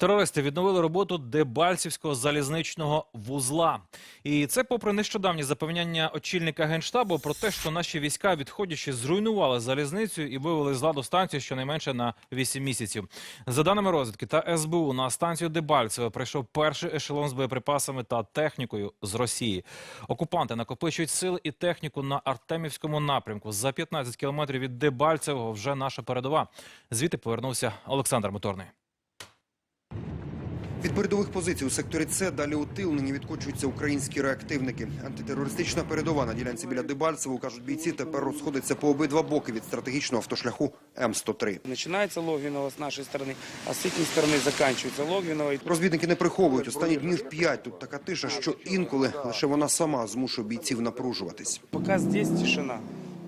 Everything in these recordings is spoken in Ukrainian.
Терористи відновили роботу Дебальцівського залізничного вузла. І це попри нещодавні запевняння очільника генштабу про те, що наші війська, відходячи, зруйнували залізницю і вивели з ладу станцію щонайменше на 8 місяців. За даними розвідки та СБУ, на станцію Дебальцеве прийшов перший ешелон з боєприпасами та технікою з Росії. Окупанти накопичують сили і техніку на Артемівському напрямку. За 15 кілометрів від Дебальцевого вже наша передова. Звідти повернувся Олександр Моторний. Від передових позицій у секторі С далі у тил нині відкочуються українські реактивники. Антитерористична передова на ділянці біля Дебальцево, кажуть бійці, тепер розходиться по обидва боки від стратегічного автошляху М103. Начинается Логвиново с нашей стороны, а с их стороны заканчивается Логвиново. Розвідники не приховують. Останні днів п'ять тут така тиша, що інколи лише вона сама змушує бійців напружуватись. Пока здесь тишина.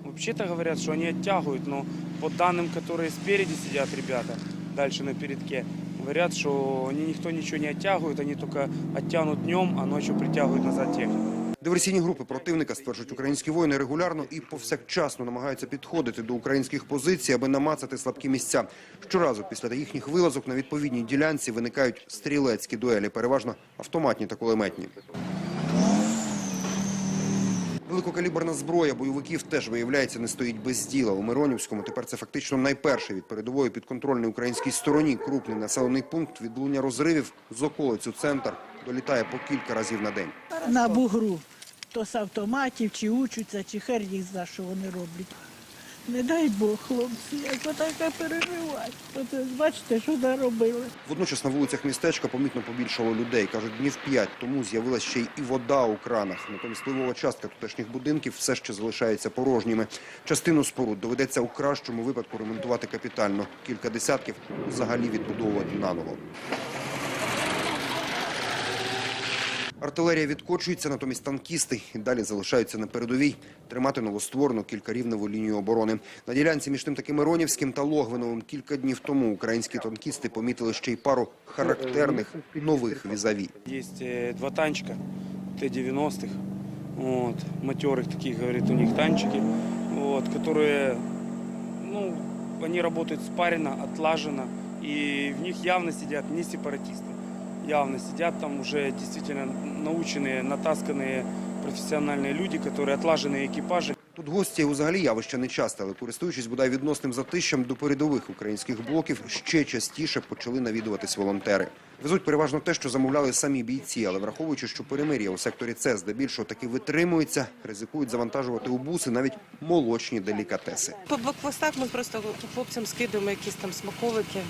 Вообще-то говорят, что они оттягивают, но по данным, которые спереди сидят ребята, дальше на передке, говорят, что они никто ничего не оттягивает, они только оттянут днем, а ночью притягивают назад технику. Диверсійні групи противника, стверджують українські воїни, регулярно і повсякчасно намагаються підходити до українських позицій, аби намацати слабкі місця. Щоразу після їхніх вилазок на відповідній ділянці виникають стрілецькі дуелі, переважно автоматні та кулеметні. Великокаліберна зброя бойовиків теж виявляється не стоїть без діла. У Миронівському тепер це фактично найперший від передової підконтрольної українській стороні крупний населений пункт. Відлуння розривів з околицю центр долітає по кілька разів на день. на бугру. То з автоматів, чи учаться, чи хер їх за що вони роблять. Не дай Бог, хлопці, як отаке переживати. Ви бачите, що наробили. Водночас на вулицях містечка помітно побільшало людей. Кажуть, днів п'ять тому з'явилася ще й і вода у кранах. Натомість впливова частка тутешніх будинків все ще залишається порожніми. Частину споруд доведеться у кращому випадку ремонтувати капітально. Кілька десятків взагалі відбудовувати наново. Артилерія відкочується, натомість танкісти і далі залишаються на передовій тримати новостворену кількарівневу лінію оборони. На ділянці між тим таки Миронівським та Логвиновим кілька днів тому українські танкісти помітили ще й пару характерних нових візаві. Есть э, два танчика Т-90-х, вот, матерых таких, говорит, у них танчики, вот, которые, ну, они работают спаренно, отлаженно, и в них явно сидят не сепаратисты, явно сидят там уже действительно наученные, натасканные профессиональные люди, которые отлаженные экипажи. Тут гості взагалі явище не часто, але користуючись бодай відносним затищем до передових українських блоків, ще частіше почали навідуватись волонтери. Везуть переважно те, що замовляли самі бійці, але враховуючи, що перемир'я у секторі С здебільшого таки витримується, ризикують завантажувати у буси навіть молочні делікатеси. По блокпостах ми просто хлопцям скидуємо якісь там смаковики,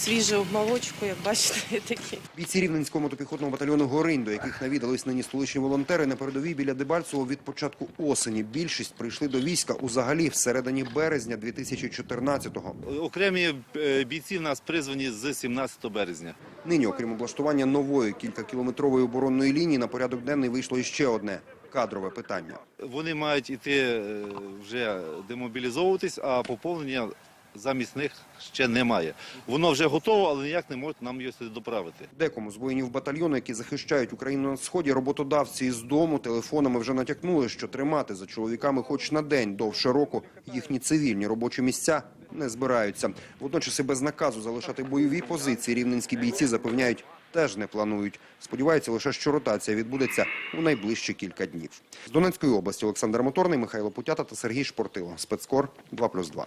свіжу молочку, як бачите, такі. Бійці Рівненського мотопіхотного батальйону Горинь, до яких навідались нині столичні волонтери, на передовій біля Дебальцево від початку осені. Більшість прийшли до війська узагалі всередині березня 2014-го. Окремі е, бійці в нас призвані з 17 березня. Нині, окрім облаштування нової кількакілометрової оборонної лінії, на порядок денний вийшло іще одне кадрове питання. Вони мають іти е, вже демобілізовуватись, а поповнення замість них ще немає. Воно вже готово, але ніяк не можуть нам його сюди доправити. Декому з воїнів батальйону, які захищають Україну на сході, роботодавці із дому телефонами вже натякнули, що тримати за чоловіками хоч на день довше року їхні цивільні робочі місця не збираються. Водночас і без наказу залишати бойові позиції рівненські бійці запевняють. Теж не планують. Сподіваються лише, що ротація відбудеться у найближчі кілька днів. З Донецької області Олександр Моторний, Михайло Путята та Сергій Шпортило. Спецкор 2+,2.